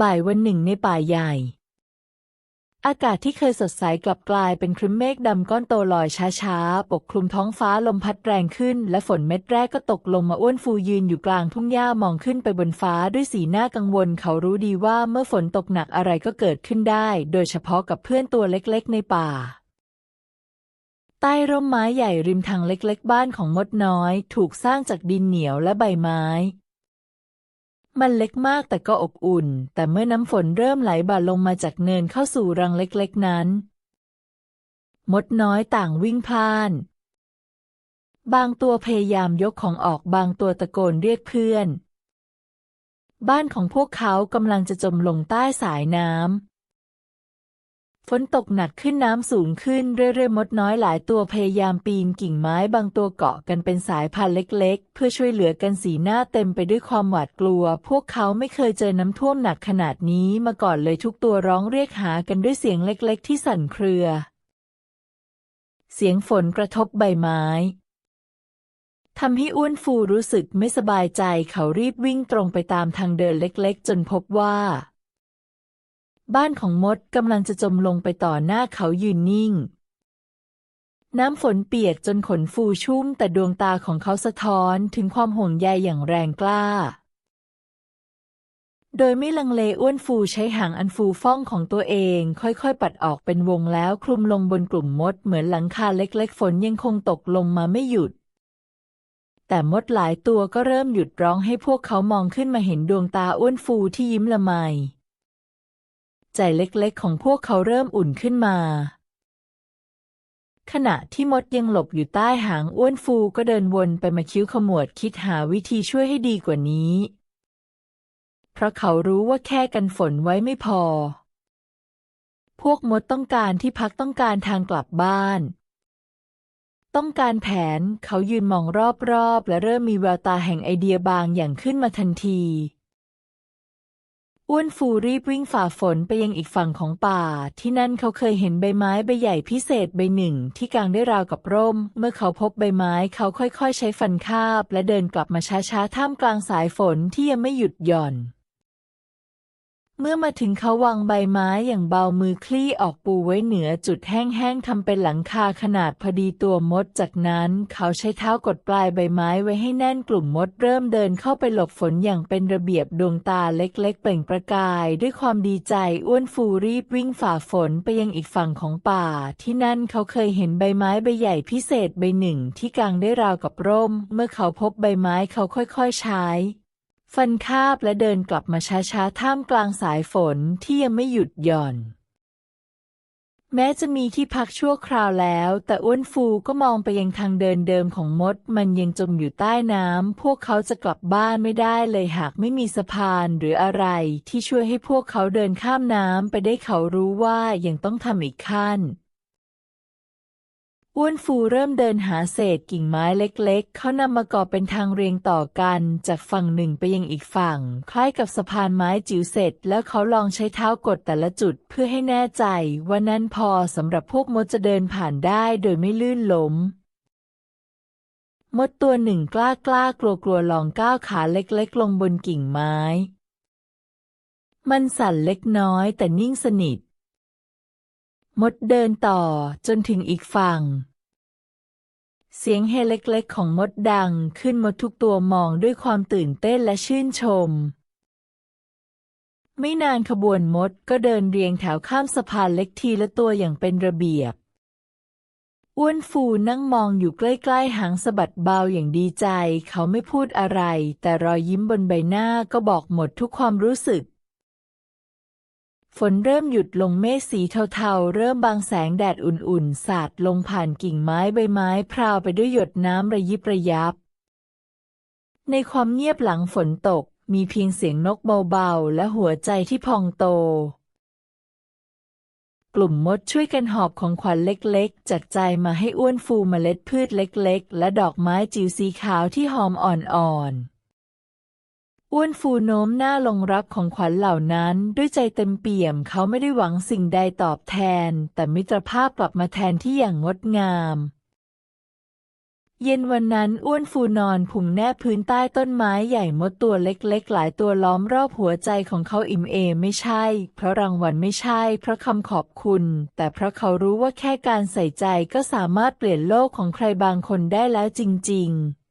บ่ายวันหนึ่งในป่าใหญ่ อากาศที่เคยสดใสกลับกลายเป็นครึ้มเมฆดำก้อนโตลอยช้าๆ ปกคลุมท้องฟ้าลมพัดแรงขึ้น และฝนเม็ดแรกก็ตกลงมาอ้วนฟูยืนอยู่กลางทุ่งหญ้ามองขึ้นไปบนฟ้าด้วยสีหน้ากังวล เขารู้ดีว่าเมื่อฝนตกหนักอะไรก็เกิดขึ้นได้ โดยเฉพาะกับเพื่อนตัวเล็กๆ ในป่าใต้ร่มไม้ใหญ่ริมทางเล็กๆ บ้านของมดน้อย ถูกสร้างจากดินเหนียวและใบไม้ มันเล็กมากแต่ก็อบอุ่น แต่เมื่อน้ำฝนเริ่มไหลบ่าลงมาจากเนินเข้าสู่รังเล็กๆนั้น มดน้อยต่างวิ่งพ่าน บางตัวพยายามยกของออกบางตัวตะโกนเรียกเพื่อน บ้านของพวกเขากำลังจะจมลงใต้สายน้ำ ฝนตกหนักขึ้นน้ำสูงขึ้นเรื่อยๆ มดน้อยหลายตัวพยายามปีนกิ่งไม้บางตัวเกาะกันเป็นสายพันธุ์เล็กๆ เพื่อช่วยเหลือกันสีหน้าเต็มไปด้วยความหวาดกลัว พวกเขาไม่เคยเจอน้ำท่วมหนักขนาดนี้มาก่อนเลยทุกตัวร้องเรียกหากันด้วยเสียงเล็กๆ ที่สั่นเครือ เสียงฝนกระทบใบไม้ทำให้อ้วนฟูรู้สึกไม่สบายใจเขารีบวิ่งตรงไปตามทางเดินเล็กๆ จนพบว่า บ้านของมดกำลังจะจมลงไปต่อหน้าเขายืนนิ่ง น้ำฝนเปียกจนขนฟูชุ่มแต่ดวงตาของเขาสะท้อนถึงความห่วงใยอย่างแรงกล้า โดยไม่ลังเลอ้วนฟูใช้หางอันฟูฟ่องของตัวเอง ค่อยๆ ปัดออกเป็นวงแล้วคลุมลงบนกลุ่มมดเหมือนหลังคาเล็กๆ ฝนยังคงตกลงมาไม่หยุดแต่มดหลายตัวก็เริ่มหยุดร้องให้พวกเขามองขึ้นมาเห็นดวงตาอ้วนฟูที่ยิ้มละไม ใจเล็กๆ ของพวกเขาเริ่มอุ่นขึ้นมา ขณะที่มดยังหลบอยู่ใต้หางอ้วนฟูก็เดินวนไปมาคิ้วขมวดคิดหาวิธีช่วยให้ดีกว่านี้ เพราะเขารู้ว่าแค่กันฝนไว้ไม่พอ พวกมดต้องการที่พักต้องการทางกลับบ้าน ต้องการแผนเขายืนมองรอบๆ และเริ่มมีแววตาแห่งไอเดียบางอย่างขึ้นมาทันที อ้วนฟูรีบวิ่งฝ่าฝนไปยังอีกฝั่งของป่า ที่นั่นเขาเคยเห็นใบไม้ใบใหญ่พิเศษใบหนึ่ง ที่กางได้ราวกับร่ม เมื่อเขาพบใบไม้เขาค่อยๆ ใช้ฟันคาบ และเดินกลับมาช้าๆ ท่ามกลางสายฝนที่ยังไม่หยุดหย่อน เมื่อมาถึงเขาวางใบไม้อย่างเบามือคลี่ออกปูไว้เหนือจุดแห้งๆทำเป็นหลังคาขนาดพอดีตัวมด จากนั้นเขาใช้เท้ากดปลายใบไม้ไว้ให้แน่นกลุ่มมดเริ่มเดินเข้าไปหลบฝนอย่างเป็นระเบียบดวงตาเล็กๆ เปล่งประกาย ด้วยความดีใจอ้วนฟูรีบวิ่งฝ่าฝนไปยังอีกฝั่งของป่า ที่นั่นเขาเคยเห็นใบไม้ใบใหญ่พิเศษใบหนึ่งที่กางได้ราวกับร่ม เมื่อเขาพบใบไม้เขาค่อยๆใช้ ฟันคาบและเดินกลับมาช้าๆ ท่ามกลางสายฝนที่ยังไม่หยุดหย่อน แม้จะมีที่พักชั่วคราวแล้ว แต่อ้วนฟูก็มองไปยังทางเดินเดิมของมด มันยังจมอยู่ใต้น้ำ พวกเขาจะกลับบ้านไม่ได้เลยหากไม่มีสะพานหรืออะไรที่ช่วยให้พวกเขาเดินข้ามน้ำไปได้เขารู้ว่ายังต้องทำอีกขั้น อ้วนฟูเริ่มเดินหาเศษกิ่งไม้เล็ก ๆ เขานำมาก่อเป็นทางเรียงต่อกัน จากฝั่งหนึ่งไปยังอีกฝั่ง คล้ายกับสะพานไม้จิ๋วเสร็จ แล้วเขาลองใช้เท้ากดแต่ละจุดเพื่อให้แน่ใจว่านั่นพอสำหรับพวกมดจะเดินผ่านได้โดยไม่ลื่นล้ม มดตัวหนึ่งกล้ากล้ากลัวกลัวลองก้าวขาเล็ก ๆ ลงบนกิ่งไม้ มันสั่นเล็กน้อยแต่นิ่งสนิท มดเดินต่อจนถึงอีกฝั่ง เสียงเฮเล็กๆ ของมดดังขึ้นหมดทุกตัวมองด้วยความตื่นเต้นและชื่นชม ไม่นานขบวนมดก็เดินเรียงแถวข้ามสะพานเล็กทีละตัวอย่างเป็นระเบียบ อ้วนฟูนั่งมองอยู่ใกล้ๆ หางสะบัดเบาอย่างดีใจ เขาไม่พูดอะไร แต่รอยยิ้มบนใบหน้าก็บอกหมดทุกความรู้สึก ฝนเริ่มหยุดลงเมฆสีเทาๆ เริ่มบางแสงแดดอุ่นๆ สาดลงผ่านกิ่งไม้ใบไม้พราวไปด้วยหยดน้ำระยิบระยับ ในความเงียบหลังฝนตก มีเพียงเสียงนกเบาๆ และหัวใจที่พองโต กลุ่มมดช่วยกันหอบของขวัญเล็กๆ จัดใจมาให้อ้วนฟูเมล็ดพืชเล็กๆ และดอกไม้จิ๋วสีขาวที่หอมอ่อนๆ อ้วนฟูโน้มหน้าลงรับของขวัญเหล่านั้นด้วยใจเต็มเปี่ยมเขาไม่ได้หวังสิ่งใดตอบแทน แต่มิตรภาพกลับมาแทนที่อย่างงดงาม เย็นวันนั้นอ้วนฟูนอนพุงแนบพื้นใต้ต้นไม้ใหญ่มดตัวเล็กๆ หลายตัวล้อมรอบหัวใจของเขาอิ่มเอมไม่ใช่ เพราะรางวัลไม่ใช่ เพราะคำขอบคุณ แต่เพราะเขารู้ว่าแค่การใส่ใจก็สามารถเปลี่ยนโลกของใครบางคนได้แล้วจริง ๆ